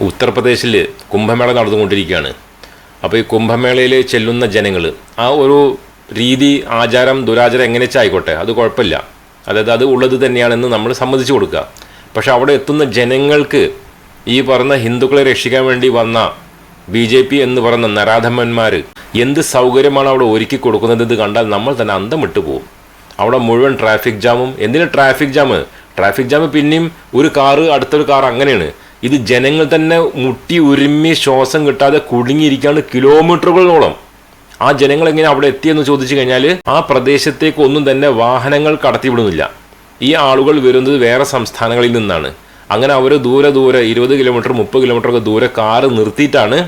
ഉത്തർപ്രദേശിൽ കുംഭമേള നടന്നുകൊണ്ടിരിക്കുകയാണ്. അപ്പോൾ ഈ കുംഭമേളയിൽ ചെല്ലുന്ന ജനങ്ങൾ ആ ഒരു രീതി ആചാരം ദുരാചാരം എങ്ങനെ വെച്ചായിക്കോട്ടെ അത് കുഴപ്പമില്ല. അതായത് അത് ഉള്ളത് തന്നെയാണെന്ന് നമ്മൾ സമ്മതിച്ചു കൊടുക്കുക. പക്ഷെ അവിടെ എത്തുന്ന ജനങ്ങൾക്ക് ഈ പറഞ്ഞ ഹിന്ദുക്കളെ രക്ഷിക്കാൻ വേണ്ടി വന്ന ബി ജെ പി എന്ന് പറയുന്ന നരാധമന്മാർ എന്ത് സൗകര്യമാണ് അവിടെ ഒരുക്കി കൊടുക്കുന്നത് കണ്ടാൽ നമ്മൾ തന്നെ അന്തം വിട്ടുപോകും അവിടെ മുഴുവൻ ട്രാഫിക് ജാമും. എന്തിനാ ട്രാഫിക് ജാം? ട്രാഫിക് ജാം പിന്നെയും ഒരു കാറ് അടുത്തൊരു കാർ അങ്ങനെയാണ്. ഇത് ജനങ്ങൾ തന്നെ മുട്ടി ഉരുമ്മി ശ്വാസം കിട്ടാതെ കുടുങ്ങിയിരിക്കാണ് കിലോമീറ്ററുകളോളം. ആ ജനങ്ങൾ എങ്ങനെ അവിടെ എത്തിയെന്ന് ചോദിച്ചു കഴിഞ്ഞാൽ ആ പ്രദേശത്തേക്ക് ഒന്നും തന്നെ വാഹനങ്ങൾ കടത്തിവിടുന്നില്ല ഈ ആളുകൾ വരുന്നത് വേറെ സംസ്ഥാനങ്ങളിൽ നിന്നാണ്. അങ്ങനെ അവർ ദൂരെ ദൂരെ ഇരുപത് കിലോമീറ്റർ മുപ്പത് കിലോമീറ്റർ ഒക്കെ ദൂരെ കാറ് നിർത്തിയിട്ടാണ്.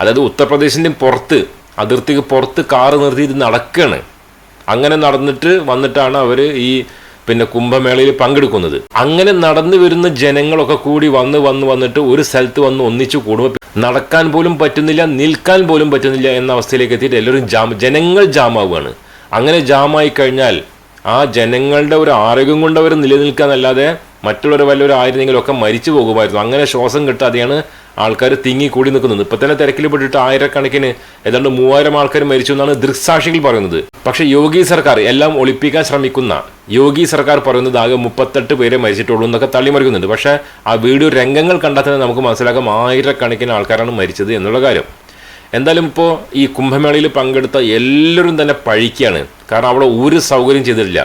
അതായത് ഉത്തർപ്രദേശിന്റെ പുറത്ത് അതിർത്തിക്ക് പുറത്ത് കാറ് നിർത്തിയിട്ട് നടക്കുകയാണ് അങ്ങനെ നടന്നിട്ട് വന്നിട്ടാണ് അവർ ഈ പിന്നെ കുംഭമേളയിൽ പങ്കെടുക്കുന്നത്. അങ്ങനെ നടന്നു വരുന്ന ജനങ്ങളൊക്കെ കൂടി വന്ന് വന്ന് വന്നിട്ട് ഒരു സ്ഥലത്ത് വന്ന് ഒന്നിച്ചു കൂടുമ്പോൾ നടക്കാൻ പോലും പറ്റുന്നില്ല നിൽക്കാൻ പോലും പറ്റുന്നില്ല എന്ന അവസ്ഥയിലേക്ക് എത്തിയിട്ട് എല്ലാവരും ജാം ജനങ്ങൾ ജാമാവുകയാണ്. അങ്ങനെ ജാമായി കഴിഞ്ഞാൽ ആ ജനങ്ങളുടെ ഒരു ആരോഗ്യം കൊണ്ട് അവർ നിലനിൽക്കാന്നല്ലാതെ മറ്റുള്ളവർ വല്ലവരും ആയിരുന്നെങ്കിലും ഒക്കെ മരിച്ചു പോകുമായിരുന്നു. അങ്ങനെ ശ്വാസം കിട്ടാതെയാണ് ആൾക്കാർ തിങ്ങി കൂടി നിൽക്കുന്നത്. ഇപ്പൊ തന്നെ തിരക്കിൽ പെട്ടിട്ട് ആയിരക്കണക്കിന് ഏതാണ്ട് മൂവായിരം ആൾക്കാർ മരിച്ചു എന്നാണ് ദൃക്സാക്ഷികൾ പറയുന്നത്. പക്ഷെ യോഗി സർക്കാർ എല്ലാം ഒളിപ്പിക്കാൻ ശ്രമിക്കുന്ന യോഗി സർക്കാർ പറയുന്നത് ആകെ മുപ്പത്തെട്ട് പേരെ മരിച്ചിട്ടുള്ളൂ എന്നൊക്കെ തള്ളിമറിക്കുന്നുണ്ട്. പക്ഷെ ആ വീഡിയോ രംഗങ്ങൾ കണ്ടാൽ തന്നെ നമുക്ക് മനസ്സിലാക്കാം ആയിരക്കണക്കിന് ആൾക്കാരാണ് മരിച്ചത് എന്നുള്ള കാര്യം. എന്തായാലും ഇപ്പോൾ ഈ കുംഭമേളയിൽ പങ്കെടുത്ത എല്ലാവരും തന്നെ പഴിക്കുകയാണ്. കാരണം അവിടെ ഒരു സൗകര്യം ചെയ്തിട്ടില്ല.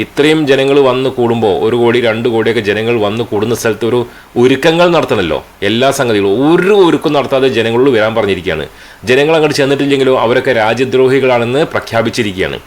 ഇത്രയും ജനങ്ങൾ വന്ന് കൂടുമ്പോൾ ഒരു കോടി രണ്ട് കോടിയൊക്കെ ജനങ്ങൾ വന്ന് കൂടുന്ന സ്ഥലത്ത് ഒരു ഒരുക്കങ്ങൾ നടത്തണമല്ലോ എല്ലാ സംഗതികളും ഒരു ഒരുക്കം നടത്താതെ ജനങ്ങളോട് വരാൻ പറഞ്ഞിരിക്കുകയാണ് ജനങ്ങൾ അങ്ങോട്ട് ചെന്നിട്ടില്ലെങ്കിലോ അവരൊക്കെ രാജ്യദ്രോഹികളാണെന്ന് പ്രഖ്യാപിച്ചിരിക്കുകയാണ്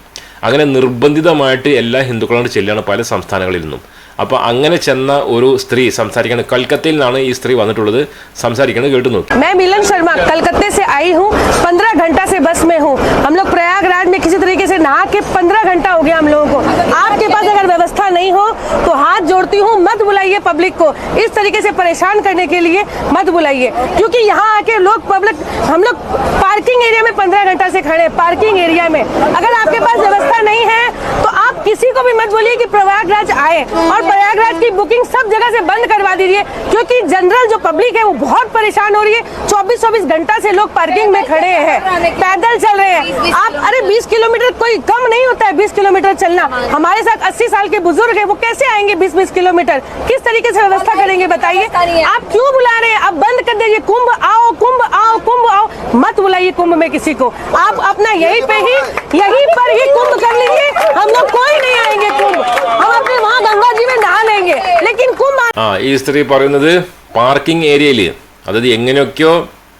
അങ്ങനെ നിർബന്ധിതമായിട്ട് എല്ലാ ഹിന്ദുക്കളോട് ചെല്ലുകയാണ് പല സംസ്ഥാനങ്ങളിൽ നിന്നും അപ്പോൾ അങ്ങനെ ചെന്ന ഒരു സ്ത്രീ സംസാരിക്കുന്നത് കൽക്കത്തയിൽ നിന്നാണ് ഈ സ്ത്രീ വന്നിട്ടുള്ളത് സംസാരിക്കുന്നത് കേട്ടു നോക്കി मैं मिलन शर्मा कलकत्ते से आई हूँ पंद्रह घंटा से बस में हूँ हम लोग प्रयागराज में किसी तरीके से नहा के पंद्रह घंटा हो गया हम लोगों को। आपके पास अगर व्यवस्था नहीं हो तो हाथ जोड़ती हूँ, मत बुलाइए पब्लिक को। इस तरीके से परेशान करने के लिए मत बुलाइए, क्योंकि यहाँ आके लोग पब्लिक हम लोग पार्किंग एरिया में पंद्रह घंटा से खड़े पार्किंग एरिया में। अगर आपके पास व्यवस्था नहीं है तो आप किसी को भी मत बोलिए कि प्रयागराज आए और प्रयागराज की बुकिंग सब जगह से बंद करवा दीजिए क्योंकि जनरल जो पब्लिक है वो बहुत परेशान हो रही है। चौबीस चौबीस घंटा से लोग पार्किंग में खड़े हैं पैदल चल रहे हैं। आप अरे 20 किलोमीटर कोई कम नहीं होता है 20 किलोमीटर चलना। हमारे साथ 80 साल के बुज़ुर्ग है वो कैसे आएँगे 20-20 किलोमीटर? किस तरीके से व्यवस्था करेंगे बताइए? आप क्यों बुला रहे हैं? आप बंद कर दीजिए कुंभ आओ कुंभ आओ कुंभ आओ। मत बुलाइए कुंभ में किसी को। आप अपना यही पे ही यहीं पर ही कुंभ कर लीजिए। हम लोग कोई नहीं आएंगे कुंभ हम अपने वहाँ गंगा जी में नहा लेंगे लेकिन कुंभ ആ ഈ സ്ത്രീ പറയുന്നത് പാർക്കിംഗ് ഏരിയയിൽ അതായത് എങ്ങനെയൊക്കെയോ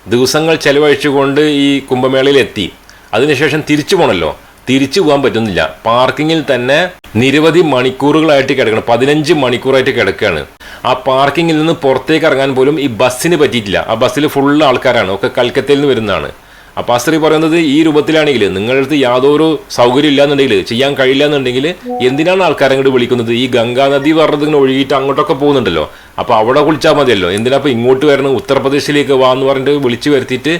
ദിവസങ്ങൾ ചെലവഴിച്ചുകൊണ്ട് ഈ കുംഭമേളയിൽ എത്തി അതിനുശേഷം തിരിച്ചു പോകണമല്ലോ തിരിച്ചു പോകാൻ പറ്റുന്നില്ല പാർക്കിങ്ങിൽ തന്നെ നിരവധി മണിക്കൂറുകളായിട്ട് കിടക്കണം പതിനഞ്ച് മണിക്കൂറായിട്ട് കിടക്കുകയാണ് ആ പാർക്കിങ്ങിൽ നിന്ന് പുറത്തേക്ക് ഇറങ്ങാൻ പോലും ഈ ബസ്സിന് പറ്റിയിട്ടില്ല ആ ബസ്സിൽ ഫുള്ള് ആൾക്കാരാണ് ഒക്കെ കൽക്കത്തയിൽ നിന്ന് വരുന്നതാണ് അപ്പൊ ആ സ്ത്രീ പറയുന്നത് ഈ രൂപത്തിലാണെങ്കിൽ നിങ്ങളുടെ അടുത്ത് യാതൊരു സൗകര്യം ഇല്ലാന്നുണ്ടെങ്കിൽ ചെയ്യാൻ കഴിയില്ല എന്നുണ്ടെങ്കിൽ എന്തിനാണ് ആൾക്കാരെ അങ്ങോട്ട് വിളിക്കുന്നത്? ഈ ഗംഗാ നദി പറഞ്ഞത് ഇങ്ങനെ ഒഴുകിയിട്ട് അങ്ങോട്ടൊക്കെ പോകുന്നുണ്ടല്ലോ. അപ്പൊ അവിടെ കുളിച്ചാൽ മതിയല്ലോ. എന്തിനാ ഇപ്പൊ ഇങ്ങോട്ട് വരണം? ഉത്തർപ്രദേശിലേക്ക് വാ എന്ന് പറഞ്ഞിട്ട് വിളിച്ചു വരുത്തിയിട്ട്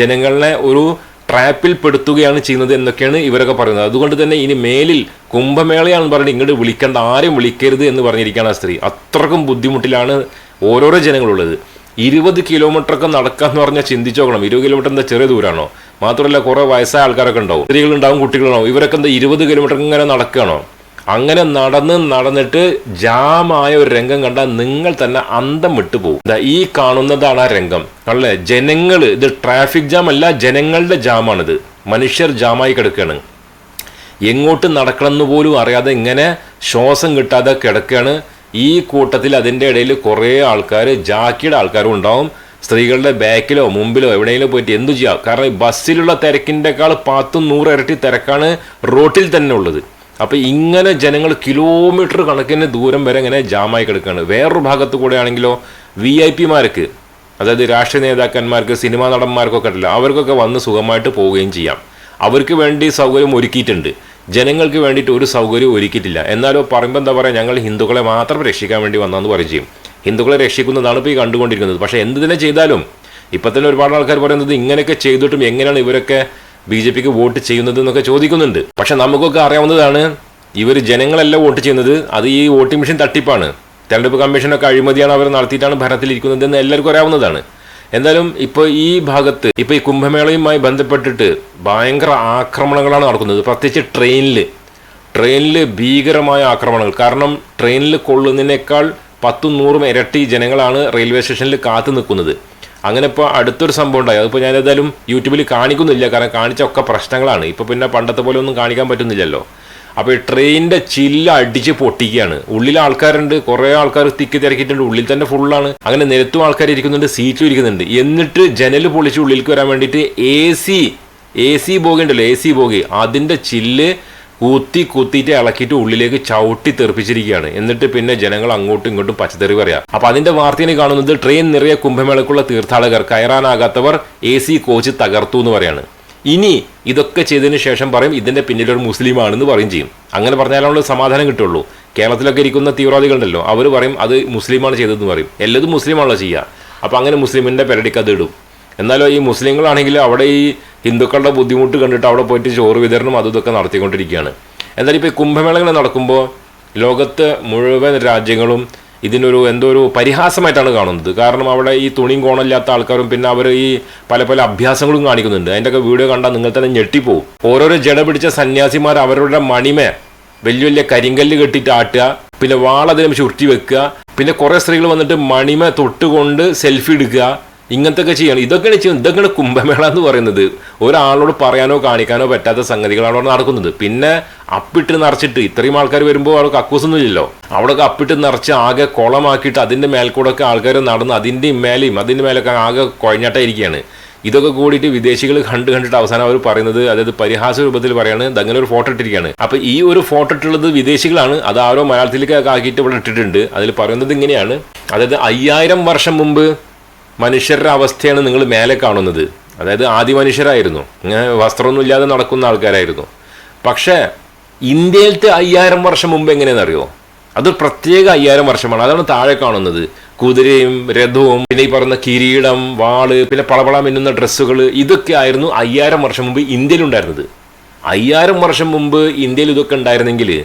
ജനങ്ങളെ ഒരു ട്രാപ്പിൽ പെടുത്തുകയാണ് ചെയ്യുന്നത് എന്നൊക്കെയാണ് ഇവരൊക്കെ പറയുന്നത്. അതുകൊണ്ട് തന്നെ ഇനി മേലിൽ കുംഭമേളയാണെന്ന് പറഞ്ഞിട്ട് ഇങ്ങോട്ട് വിളിക്കേണ്ട ആരും വിളിക്കരുത് എന്ന് പറഞ്ഞിരിക്കുകയാണ് ആ സ്ത്രീ അത്രക്കും ബുദ്ധിമുട്ടിലാണ് ഓരോരോ ജനങ്ങളുള്ളത്. ഇരുപത് കിലോമീറ്ററൊക്കെ നടക്കാന്ന് പറഞ്ഞാൽ ചിന്തിച്ചു നോക്കണം ഇരുപത് കിലോമീറ്റർ എന്താ ചെറിയ ദൂരമാണോ മാത്രമല്ല കുറെ വയസ്സായ ആൾക്കാരൊക്കെ ഉണ്ടാവും. സ്ത്രീകളുണ്ടാവും കുട്ടികളുണ്ടാവും. ഇവരൊക്കെ എന്താ ഇരുപത് കിലോമീറ്റർ ഇങ്ങനെ നടക്കുകയാണോ അങ്ങനെ നടന്ന് നടന്നിട്ട് ജാമായ ഒരു രംഗം കണ്ടാൽ നിങ്ങൾ തന്നെ അന്തം വിട്ടു പോകും. ഈ കാണുന്നതാണ് ആ രംഗം. അല്ലേ? ജനങ്ങൾ ഇത് ട്രാഫിക് ജാം അല്ല ജനങ്ങളുടെ ജാമാണിത്. മനുഷ്യർ ജാമായി കിടക്കുകയാണ് എങ്ങോട്ട് നടക്കണം എന്ന് പോലും അറിയാതെ ഇങ്ങനെ ശ്വാസം കിട്ടാതെ കിടക്കുകയാണ് ഈ കൂട്ടത്തിൽ അതിന്റെ ഇടയിൽ കുറേ ആൾക്കാർ ജാക്കിയുടെ ആൾക്കാരും ഉണ്ടാവും. സ്ത്രീകളുടെ ബാക്കിലോ മുമ്പിലോ എവിടെയെങ്കിലും പോയിട്ട് എന്തു ചെയ്യാം? കാരണം ഈ ബസ്സിലുള്ള തിരക്കിന്റെക്കാൾ പത്തും നൂറ് ഇരട്ടി തിരക്കാണ് റോട്ടിൽ തന്നെ ഉള്ളത്. അപ്പോൾ ഇങ്ങനെ ജനങ്ങൾ കിലോമീറ്റർ കണക്കിന് ദൂരം വരെ ഇങ്ങനെ ജാമായി കിടക്കുകയാണ്. വേറൊരു ഭാഗത്ത് കൂടെ ആണെങ്കിലോ വി ഐ പിമാർക്ക് അതായത് രാഷ്ട്രീയ നേതാക്കന്മാർക്ക് സിനിമാ നടന്മാർക്കൊക്കെ ഉണ്ടല്ലോ അവർക്കൊക്കെ വന്ന് സുഖമായിട്ട് പോവുകയും ചെയ്യാം. അവർക്ക് വേണ്ടി സൗകര്യം ഒരുക്കിയിട്ടുണ്ട്. ജനങ്ങൾക്ക് വേണ്ടിയിട്ട് ഒരു സൗകര്യവും ഒരുക്കിയിട്ടില്ല. എന്നാലോ പറയുമ്പോൾ എന്താ പറയുക ഞങ്ങൾ ഹിന്ദുക്കളെ മാത്രം രക്ഷിക്കാൻ വേണ്ടി വന്നതെന്ന് പറയും ചെയ്യും. ഹിന്ദുക്കളെ രക്ഷിക്കുന്നതാണ് ഇപ്പോൾ ഈ കണ്ടുകൊണ്ടിരിക്കുന്നത്. പക്ഷേ എന്ത് തന്നെ ചെയ്താലും ഇപ്പം തന്നെ ഒരുപാട് ആൾക്കാർ പറയുന്നത് ഇങ്ങനെയൊക്കെ ചെയ്തിട്ടും എങ്ങനെയാണ് ഇവരൊക്കെ ബി ജെ പിക്ക് വോട്ട് ചെയ്യുന്നത് എന്നൊക്കെ ചോദിക്കുന്നുണ്ട്. പക്ഷെ നമുക്കൊക്കെ അറിയാവുന്നതാണ് ഇവർ ജനങ്ങളല്ല വോട്ട് ചെയ്യുന്നത്. അത് ഈ വോട്ടിംഗ് മെഷീൻ തട്ടിപ്പാണ്. തെരഞ്ഞെടുപ്പ് കമ്മീഷനൊക്കെ അഴിമതിയാണ് അവർ നടത്തിയിട്ടാണ് ഭരണത്തിലിരിക്കുന്നത് എന്ന് എല്ലാവർക്കും അറിയാവുന്നതാണ്. എന്തായാലും ഇപ്പോൾ ഈ ഭാഗത്ത് ഇപ്പോൾ ഈ കുംഭമേളയുമായി ബന്ധപ്പെട്ടിട്ട് ഭയങ്കര ആക്രമണങ്ങളാണ് നടക്കുന്നത്. പ്രത്യേകിച്ച് ട്രെയിനിൽ ട്രെയിനിൽ ഭീകരമായ ആക്രമണങ്ങൾ. കാരണം ട്രെയിനിൽ കൊള്ളുന്നതിനേക്കാൾ പത്തും നൂറും ഇരട്ടി ജനങ്ങളാണ് റെയിൽവേ സ്റ്റേഷനിൽ കാത്തു നിൽക്കുന്നത്. അങ്ങനെ ഇപ്പോൾ അടുത്തൊരു സംഭവം ഉണ്ടായി. അതിപ്പോൾ ഞാൻ ഏതായാലും യൂട്യൂബിൽ കാണിക്കുന്നില്ല. കാരണം കാണിച്ച ഒക്കെ പ്രശ്നങ്ങളാണ്. ഇപ്പോൾ പിന്നെ പണ്ടത്തെ പോലെ ഒന്നും കാണിക്കാൻ പറ്റുന്നില്ലല്ലോ. അപ്പോൾ ഈ ട്രെയിനിന്റെ ചില്ല അടിച്ച് പൊട്ടിക്കുകയാണ്. ഉള്ളിൽ ആൾക്കാരുണ്ട് കുറേ ആൾക്കാർ തിക്കി തിരക്കിയിട്ടുണ്ട് ഉള്ളിൽ തന്നെ ഫുള്ളാണ് അങ്ങനെ നിരത്തും ആൾക്കാർ ഇരിക്കുന്നുണ്ട് സീറ്റും ഇരിക്കുന്നുണ്ട്. എന്നിട്ട് ജനൽ പൊളിച്ച് ഉള്ളിലേക്ക് വരാൻ വേണ്ടിയിട്ട് A C A C bogie ഉണ്ടല്ലോ എ സി ബോഗി അതിന്റെ ചില്ല് കുത്തി കുത്തിയിട്ട് ഇളക്കിയിട്ട് ഉള്ളിലേക്ക് ചവിട്ടി തെറിപ്പിച്ചിരിക്കുകയാണ്. എന്നിട്ട് പിന്നെ ജനങ്ങൾ അങ്ങോട്ടും ഇങ്ങോട്ടും പച്ചത്തെറി പറയാം. അപ്പൊ അതിന്റെ വാർത്തയാണ് കാണുന്നത് ട്രെയിൻ നിറയെ കുംഭമേളക്കുള്ള തീർത്ഥാടകർ കയറാനാകാത്തവർ എ സി കോച്ച് തകർത്തു എന്ന് പറയാണ്. ഇനി ഇതൊക്കെ ചെയ്തതിന് ശേഷം പറയും ഇതിന്റെ പിന്നിലൊരു മുസ്ലിമാണെന്ന് പറയും ചെയ്യും. അങ്ങനെ പറഞ്ഞാലുള്ള സമാധാനം കിട്ടുള്ളൂ. കേരളത്തിലൊക്കെ ഇരിക്കുന്ന തീവ്രവാദികളുണ്ടല്ലോ അവർ പറയും അത് മുസ്ലിമാണ് ചെയ്തതെന്ന് പറയും. എല്ലാതും മുസ്ലിമാണല്ലോ ചെയ്യുക അപ്പോൾ അങ്ങനെ മുസ്ലിമിന്റെ പെരടിക്ക് അത് ഇടും. എന്നാലോ ഈ മുസ്ലിങ്ങളാണെങ്കിൽ അവിടെ ഈ ഹിന്ദുക്കളുടെ ബുദ്ധിമുട്ട് കണ്ടിട്ട് അവിടെ പോയിട്ട് ചോറ് വിതരണം അതും ഇതൊക്കെ നടത്തിക്കൊണ്ടിരിക്കുകയാണ്. എന്തായാലും ഇപ്പോൾ ഈ കുംഭമേളകൾ നടക്കുമ്പോൾ ലോകത്ത് മുഴുവൻ രാജ്യങ്ങളും ഇതിനൊരു എന്തോ ഒരു പരിഹാസമായിട്ടാണ് കാണുന്നത്. കാരണം അവിടെ ഈ തുണിയും കോണമില്ലാത്ത ആൾക്കാരും പിന്നെ അവർ ഈ പല പല അഭ്യാസങ്ങളും കാണിക്കുന്നുണ്ട്. അതിന്റെയൊക്കെ വീഡിയോ കണ്ടാൽ നിങ്ങൾ തന്നെ ഞെട്ടിപ്പോവും. ഓരോരോ ജട പിടിച്ച സന്യാസിമാർ അവരുടെ മണിമേ വലിയ വലിയ കരിങ്കല്ല് കെട്ടിയിട്ട് ആട്ടുക പിന്നെ വാളതിലും ചുരുട്ടി വെക്കുക പിന്നെ കുറേ സ്ത്രീകൾ വന്നിട്ട് മണിമ തൊട്ടുകൊണ്ട് സെൽഫി എടുക്കുക ഇങ്ങനത്തെ ഒക്കെ ചെയ്യണം. ഇതൊക്കെയാണ് ചെയ്യുന്നത്. ഇതൊക്കെയാണ് കുംഭമേള എന്ന് പറയുന്നത്. ഒരാളോട് പറയാനോ കാണിക്കാനോ പറ്റാത്ത സംഗതികളാണ് അവിടെ നടക്കുന്നത്. പിന്നെ അപ്പിട്ട് നിറച്ചിട്ട് ഇത്രയും ആൾക്കാർ വരുമ്പോൾ അവിടെ കക്കൂസൊന്നും ഇല്ലല്ലോ. അവിടെ അപ്പിട്ട് നിറച്ച് ആകെ കുളമാക്കിയിട്ട് അതിന്റെ മേൽക്കൂടെ ഒക്കെ ആൾക്കാർ നടന്ന് അതിന്റെ മേലെയും അതിന്റെ മേലൊക്കെ ആകെ കുഴഞ്ഞാട്ടായിരിക്കുകയാണ് ഇതൊക്കെ കൂടിയിട്ട് വിദേശികൾ കണ്ട് കണ്ടിട്ട് അവസാനം അവർ പറയുന്നത് അതായത് പരിഹാസ രൂപത്തിൽ പറയാണ്. അങ്ങനെ ഒരു ഫോട്ടോ ഇട്ടിരിക്കുകയാണ്. അപ്പൊ ഈ ഒരു ഫോട്ടോ ഇട്ടുള്ളത് വിദേശികളാണ്. അത് ആരോ മലയാളത്തിലേക്ക് ആക്കിയിട്ട് ഇവിടെ ഇട്ടിട്ടുണ്ട്. അതിൽ പറയുന്നത് ഇങ്ങനെയാണ്. അതായത് അയ്യായിരം വർഷം മുമ്പ് മനുഷ്യരുടെ അവസ്ഥയാണ് നിങ്ങൾ മേലെ കാണുന്നത്. അതായത് ആദ്യ മനുഷ്യരായിരുന്നു. വസ്ത്രമൊന്നും ഇല്ലാതെ നടക്കുന്ന ആൾക്കാരായിരുന്നു. പക്ഷേ ഇന്ത്യയിലത്തെ അയ്യായിരം വർഷം മുമ്പ് എങ്ങനെയാണെന്നറിയോ? അത് പ്രത്യേക അയ്യായിരം വർഷമാണ്. അതാണ് താഴെ കാണുന്നത്. കുതിരയും രഥവും പിന്നെ ഈ പറഞ്ഞ കിരീടം വാൾ പിന്നെ പളപള മിന്നുന്ന ഡ്രസ്സുകൾ ഇതൊക്കെ ആയിരുന്നു അയ്യായിരം വർഷം മുമ്പ് ഇന്ത്യയിലുണ്ടായിരുന്നത്. അയ്യായിരം വർഷം മുമ്പ് ഇന്ത്യയിൽ ഇതൊക്കെ ഉണ്ടായിരുന്നെങ്കിൽ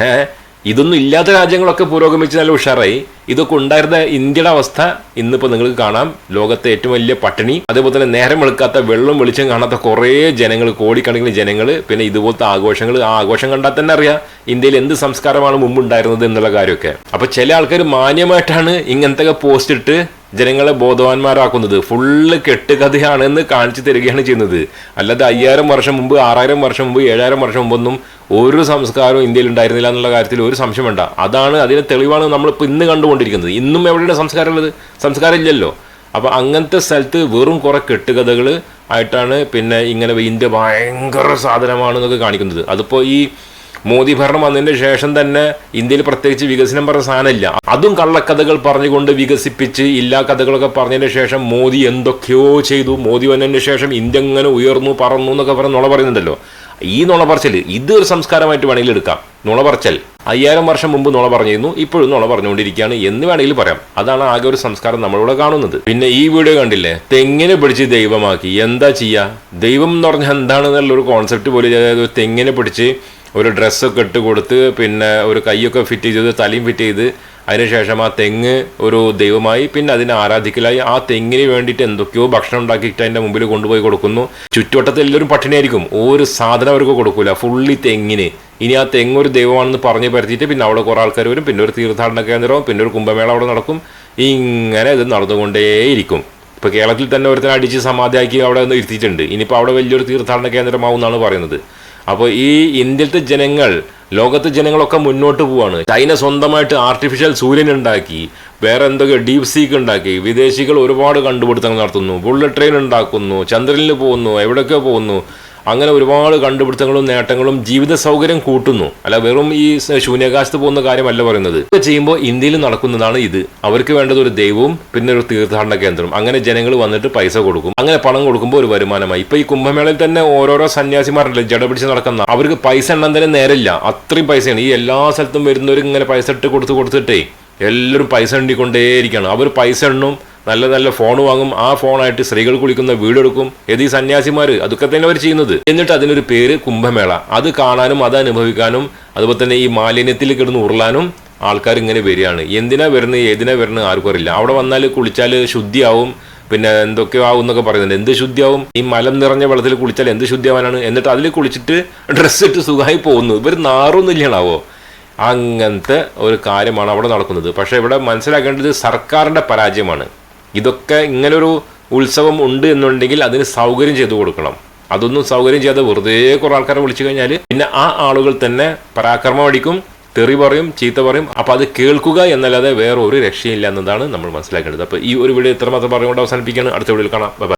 ഏഹ് ഇതൊന്നും ഇല്ലാത്ത രാജ്യങ്ങളൊക്കെ പുരോഗമിച്ച് നല്ല ഉഷാറായി. ഇതൊക്കെ ഉണ്ടായിരുന്ന ഇന്ത്യയുടെ അവസ്ഥ ഇന്നിപ്പോൾ നിങ്ങൾക്ക് കാണാം. ലോകത്തെ ഏറ്റവും വലിയ പട്ടിണി. അതേപോലെ തന്നെ നേരം വെളുക്കാത്ത വെള്ളം വെളിച്ചം കാണാത്ത കുറേ ജനങ്ങൾ കോടിക്കണക്കിന് ജനങ്ങൾ പിന്നെ ഇതുപോലത്തെ ആഘോഷങ്ങൾ. ആ ആഘോഷം കണ്ടാൽ തന്നെ അറിയാം ഇന്ത്യയിൽ എന്ത് സംസ്കാരമാണ് മുമ്പ് ഉണ്ടായിരുന്നത് എന്നുള്ള കാര്യമൊക്കെ. അപ്പോൾ ചില ആൾക്കാർ മാന്യമായിട്ടാണ് ഇങ്ങനത്തെ പോസ്റ്റ് ഇട്ട് ജനങ്ങളെ ബോധവാന്മാരാക്കുന്നത് ഫുള്ള് കെട്ടുകഥയാണ് എന്ന് കാണിച്ചു തരികയാണ് ചെയ്യുന്നത്. അല്ലാതെ അയ്യായിരം വർഷം മുമ്പ് ആറായിരം വർഷം മുമ്പ് ഏഴായിരം വർഷം മുമ്പൊന്നും ഒരു സംസ്കാരവും ഇന്ത്യയിൽ ഉണ്ടായിരുന്നില്ല എന്നുള്ള കാര്യത്തിൽ ഒരു സംശയം വേണ്ട. അതാണ് അതിന് തെളിവാണ് നമ്മളിപ്പോൾ ഇന്ന് കണ്ടുകൊണ്ടിരിക്കുന്നത്. ഇന്നും എവിടെയാണ് സംസ്കാരം ഉള്ളത്? സംസ്കാരം ഇല്ലല്ലോ. അപ്പോൾ അങ്ങനത്തെ സ്ഥലത്ത് വെറും കുറെ കെട്ടുകഥകൾ ആയിട്ടാണ് പിന്നെ ഇങ്ങനെ ഇന്ത്യ ഭയങ്കര സാധനമാണെന്നൊക്കെ കാണിക്കുന്നത്. അതിപ്പോൾ ഈ മോദി ഭരണം വന്നതിന് ശേഷം തന്നെ ഇന്ത്യയിൽ പ്രത്യേകിച്ച് വികസനം പറഞ്ഞ സാധനമില്ല. അതും കള്ളക്കഥകൾ പറഞ്ഞുകൊണ്ട് വികസിപ്പിച്ച് ഇല്ലാ കഥകളൊക്കെ പറഞ്ഞതിന് ശേഷം മോദി എന്തൊക്കെയോ ചെയ്തു. മോദി വന്നതിന് ശേഷം ഇന്ത്യ എങ്ങനെ ഉയർന്നു പറന്നു എന്നൊക്കെ പറഞ്ഞ് നുള പറയുന്നുണ്ടല്ലോ. ഈ നുള പറച്ചൽ ഇത് ഒരു സംസ്കാരമായിട്ട് വേണമെങ്കിൽ എടുക്കാം. നുള പറച്ചൽ. അയ്യായിരം വർഷം മുമ്പ് നുള പറഞ്ഞിരുന്നു. ഇപ്പോഴും നുള പറഞ്ഞുകൊണ്ടിരിക്കുകയാണ് എന്ന് വേണമെങ്കിൽ പറയാം. അതാണ് ആകെ ഒരു സംസ്കാരം നമ്മളിവിടെ കാണുന്നത്. പിന്നെ ഈ വീഡിയോ കണ്ടില്ലേ? തെങ്ങിനെ പിടിച്ച് ദൈവമാക്കി. എന്താ ചെയ്യുക ദൈവം എന്ന് പറഞ്ഞാൽ എന്താണെന്നുള്ള ഒരു കോൺസെപ്റ്റ് പോലെ അതായത് തെങ്ങിനെ പിടിച്ച് ഒരു ഡ്രസ്സൊക്കെ ഇട്ട് കൊടുത്ത് പിന്നെ ഒരു കൈയൊക്കെ ഫിറ്റ് ചെയ്ത് തലയും ഫിറ്റ് ചെയ്ത് അതിനുശേഷം ആ തെങ്ങ് ഒരു ദൈവമായി പിന്നെ അതിനെ ആരാധിക്കലായി. ആ തെങ്ങിന് വേണ്ടിയിട്ട് എന്തൊക്കെയോ ഭക്ഷണം ഉണ്ടാക്കിയിട്ട് അതിന്റെ മുമ്പിൽ കൊണ്ടുപോയി കൊടുക്കുന്നു. ചുറ്റുവട്ടത്തിൽ എല്ലാവരും പട്ടിണിയായിരിക്കും. ഒരു സാധനം അവർക്ക് കൊടുക്കൂല. ഫുള്ളി തെങ്ങിന്. ഇനി ആ തെങ്ങ് ഒരു ദൈവമാണെന്ന് പറഞ്ഞ് പരത്തിയിട്ട് പിന്നെ അവിടെ കുറേ ആൾക്കാർ വരും. പിന്നെ ഒരു തീർത്ഥാടന കേന്ദ്രവും പിന്നെ ഒരു കുംഭമേള അവിടെ നടക്കും. ഇങ്ങനെ ഇത് നടന്നുകൊണ്ടേയിരിക്കും. ഇപ്പോൾ കേരളത്തിൽ തന്നെ ഒരുത്തനെ അടിച്ച് സമാധിയാക്കി അവിടെ നിന്ന് ഇരുത്തിയിട്ടുണ്ട്. ഇനിയിപ്പോൾ അവിടെ വലിയൊരു തീർത്ഥാടന കേന്ദ്രമാവും എന്നാണ് പറയുന്നത്. അപ്പോൾ ഈ ഇന്ത്യയിലത്തെ ജനങ്ങൾ ലോകത്തെ ജനങ്ങളൊക്കെ മുന്നോട്ട് പോവാണ്. ചൈന സ്വന്തമായിട്ട് ആർട്ടിഫിഷ്യൽ സൂര്യൻ ഉണ്ടാക്കി വേറെ എന്തൊക്കെ ഡീപ് സീക്ക് ഉണ്ടാക്കി വിദേശികൾ ഒരുപാട് കണ്ടുപിടുത്തങ്ങൾ നടത്തുന്നു. ബുള്ളറ്റ് ട്രെയിൻ ഉണ്ടാക്കുന്നു ചന്ദ്രനിൽ പോകുന്നു എവിടെയൊക്കെ പോകുന്നു അങ്ങനെ ഒരുപാട് കണ്ടുപിടുത്തങ്ങളും നേട്ടങ്ങളും ജീവിത സൗകര്യം കൂട്ടുന്നു. അല്ല വെറും ഈ ശൂന്യാകാശത്ത് പോകുന്ന കാര്യമല്ല പറയുന്നത്. ഇതൊക്കെ ചെയ്യുമ്പോൾ ഇന്ത്യയിൽ നടക്കുന്നതാണ് ഇത്. അവർക്ക് വേണ്ടത് ഒരു ദൈവവും പിന്നെ ഒരു തീർത്ഥാടന കേന്ദ്രം അങ്ങനെ ജനങ്ങൾ വന്നിട്ട് പൈസ കൊടുക്കും. അങ്ങനെ പണം കൊടുക്കുമ്പോൾ ഒരു വരുമാനമായി. ഇപ്പൊ ഈ കുംഭമേളയിൽ തന്നെ ഓരോരോ സന്യാസിമാരുണ്ടല്ലോ ജട പിടിച്ച് നടക്കുന്ന. അവർക്ക് പൈസ എണ്ണം തന്നെ നേരമില്ല. അത്രയും പൈസയാണ്. ഈ എല്ലാ സ്ഥലത്തും വരുന്നവർ ഇങ്ങനെ പൈസ ഇട്ട് കൊടുത്ത് കൊടുത്തിട്ടേ എല്ലാവരും പൈസ എണ്ണിക്കൊണ്ടേയിരിക്കുകയാണ്. അവർ പൈസ എണ്ണും നല്ല നല്ല ഫോൺ വാങ്ങും. ആ ഫോണായിട്ട് സ്ത്രീകൾ കുളിക്കുന്ന വീടെടുക്കും. ഏത് ഈ സന്യാസിമാർ അതൊക്കെ തന്നെ അവർ ചെയ്യുന്നത്. എന്നിട്ട് അതിനൊരു പേര് കുംഭമേള. അത് കാണാനും അത് അനുഭവിക്കാനും അതുപോലെ തന്നെ ഈ മാലിന്യത്തിൽ കിടന്ന് ഉരുളാനും ആൾക്കാർ ഇങ്ങനെ വരികയാണ്. എന്തിനാ വരുന്നത്? ഏതിനാ വരുന്നത്? ആർക്കും അറിയില്ല. അവിടെ വന്നാൽ കുളിച്ചാൽ ശുദ്ധിയാവും. പിന്നെ എന്തൊക്കെയോ ആവും എന്നൊക്കെ പറയുന്നുണ്ട്. എന്ത് ശുദ്ധിയാവും? ഈ മലം നിറഞ്ഞ വെള്ളത്തിൽ കുളിച്ചാൽ എന്ത് ശുദ്ധിയാവാനാണ്? എന്നിട്ട് അതിൽ കുളിച്ചിട്ട് ഡ്രസ്സ് ഇട്ട് സുഖമായി പോകുന്നു. ഇവർ നാറൊന്നുമില്ലാണാവോ അങ്ങനത്തെ ഒരു കാര്യമാണ് അവിടെ നടക്കുന്നത്. പക്ഷേ ഇവിടെ മനസ്സിലാക്കേണ്ടത് സർക്കാരിന്റെ പരാജയമാണ്. ഇതൊക്കെ ഇങ്ങനൊരു ഉത്സവം ഉണ്ട് എന്നുണ്ടെങ്കിൽ അതിന് സൗകര്യം ചെയ്തു കൊടുക്കണം. അതൊന്നും സൗകര്യം ചെയ്യാതെ വെറുതെ കുറേ ആൾക്കാരെ വിളിച്ചു കഴിഞ്ഞാൽ പിന്നെ ആ ആളുകൾ തന്നെ പരാക്രമം അടിക്കും തെറി പറയും ചീത്ത പറയും. അപ്പോൾ അത് കേൾക്കുക എന്നല്ലാതെ വേറെ ഒരു രക്ഷയില്ല എന്നതാണ് നമ്മൾ മനസ്സിലാക്കേണ്ടത്. അപ്പോൾ ഈ ഒരു വീഡിയോ ഇത്രമാത്രം പറഞ്ഞുകൊണ്ട് അവസാനിപ്പിക്കുകയാണ്. അടുത്ത വീഡിയോയിൽ കാണാം. ബൈ